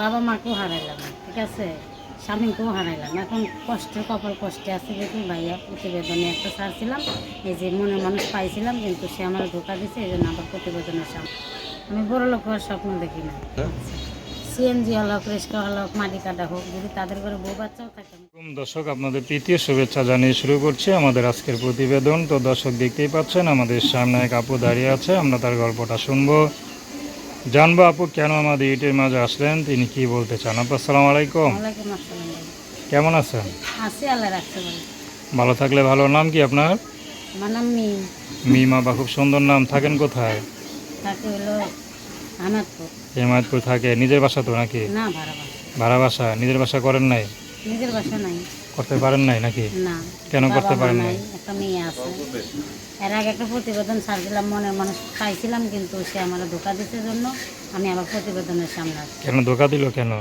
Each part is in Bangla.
বাবা মাকেও হারাইলাম ঠিক আছে? স্বামীকেও হারাইলাম। এখন কষ্টের কপাল কষ্টে আছে দেখি ভাইয়া প্রতিবেদনে একটা ছাড়ছিলাম এই যে মনে মানুষ পাইছিলাম কিন্তু সে আমার ধোকা দিছে এই জন্য আবার প্রতিবেদনের সামনে। আমি বড় লোক হওয়ার স্বপ্ন দেখি না। সিএনজি হলক রেস্কা হলক মাটি কাটা হোক যদি তাদের ঘরে বউ বাচ্চাও থাকে। দর্শক আপনাদের প্রীতীয় শুভেচ্ছা জানিয়ে শুরু করছি আমাদের আজকের প্রতিবেদন। তো দর্শক দেখতেই পাচ্ছেন আমাদের সামনে এক আপু দাঁড়িয়ে আছে আমরা তার গল্পটা শুনব। জানব আপু কেন আমাদের ইটের মাঝে আসলেন? তিনি কি বলতে চান? আপু আসসালামু আলাইকুম। কেমন আছেন? ভালো। থাকলে ভালো। নাম কি আপনার? মিম। বা খুব সুন্দর নাম। থাকেন কোথায়? হেমায়তপুর থাকে। নিজের বাসা তো নাকি? ভাড়া বাসা? নিজের বাসা করেন নাই? নিজের বাসা নাই। করতে পারেন নাই নাকি? না কেন করতে পারেন নাই? একটা মেয়ে আছে। এর আগে একটা প্রতিবেদন ছাড়ছিলাম মনের মানুষ পাইছিলাম কিন্তু সে আমার ধোকা দিতে জন্য আমি আবার প্রতিবেদনের সামনে আসছি। কেন ধোকা দিল কেন?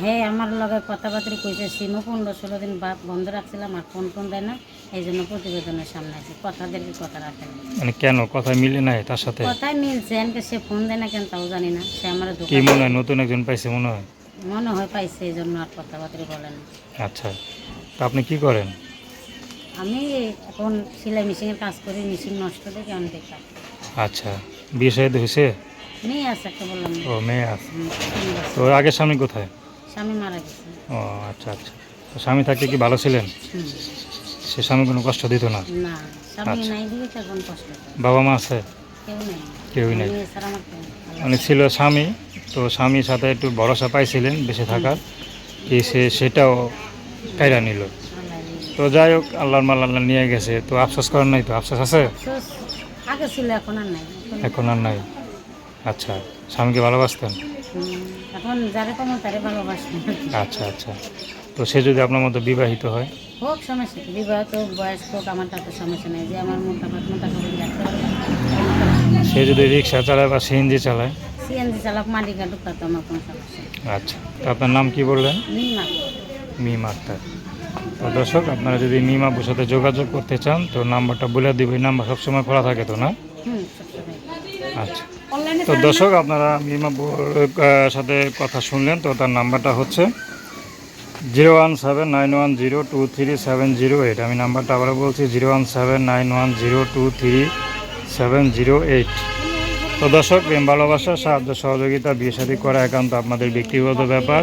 হ্যাঁ আমার লগে কথাবার্তা কইছে সিমও পনেরো ষোলো দিন বন্ধ রাখছিলাম আর ফোন ফোন দেয় না এই জন্য প্রতিবেদনের সামনে আছি কথাদেরকে কথা রাখে না মানে কেন? কথা মিলে নাই তার সাথে? কথাই মিলছে এনকে সে ফোন দেয় না কেন তাও জানি না সে আমার কি মনে হয়? নতুন একজন পাইছে মনে হয়? মনে হয় পাইছে এই জন্য আর কথাবার্তা বলে না। আচ্ছা। তা আপনি কি করেন? আমি এখন সেলাই মেশিনের কাজ করি মেশিন নষ্ট দেখে আমি বেকার। আচ্ছা বিয়ে শাদী হয়েছে? মেয়ে আছে একটা বললাম। না। ও মেয়ে আছে। হুম। তো আগের স্বামী কোথায়? স্বামী মারা গেছে। ও আচ্ছা আচ্ছা। তো স্বামী থাকতে কি ভালো ছিলেন? হুম, সে স্বামী কোনো কষ্ট দিত না? না স্বামী আচ্ছা। নাই দিকে তো এখন কষ্ট করে। বাবা মা আছে? কেউ নেই। কেউই নেই। মেয়ে ছাড়া আমার কেউ নেই। আল্লাহ মানে ছিল স্বামী তো স্বামীর সাথে একটু ভরসা পাইছিলেন বেঁচে থাকার। কি সে সেটাও কাইরা নিল। তো যাই হোক আল্লাহর মাল আল্লাহ নিয়ে গেছে। তো আফসোস করার নাই তো? আফসোস আছে? আগে ছিল এখন আর নাই। এখন আর নাই? আচ্ছা স্বামীকে ভালোবাসতেন? এখন যারে কমো তারে ভালোবাসি আচ্ছা আচ্ছা। তো সে যদি আপনার মতো বিবাহিত হয়? হোক সমস্যা কি? বিবাহ তো বয়স হোক আমার তাতে সমস্যা নেই। যে আমার মোটা মোটা করে রাখতে সে যদি রিক্সা চালায় বা সিএনজি চালায়? সিএনজি চালক কাটুক আমার কোনো সমস্যা আচ্ছা তো আপনার নাম কি বললেন? মিম আক্তার। তো দর্শক আপনারা যদি মিম সাথে যোগাযোগ করতে চান তো নাম্বারটা বলে দিব এই নাম্বার সবসময় খোলা থাকে তো না? আচ্ছা। তো দর্শক আপনারা মিম সাথে কথা শুনলেন তো তার নাম্বারটা হচ্ছে zero one seven nine one zero two three seven zero eight. আমি নাম্বারটা আবার বলছি zero one seven nine one zero two three seven zero eight. তো দর্শক প্রেম ভালোবাসা সাহায্য সহযোগিতা বিয়ে শাদী করা একান্ত আপনাদের ব্যক্তিগত ব্যাপার।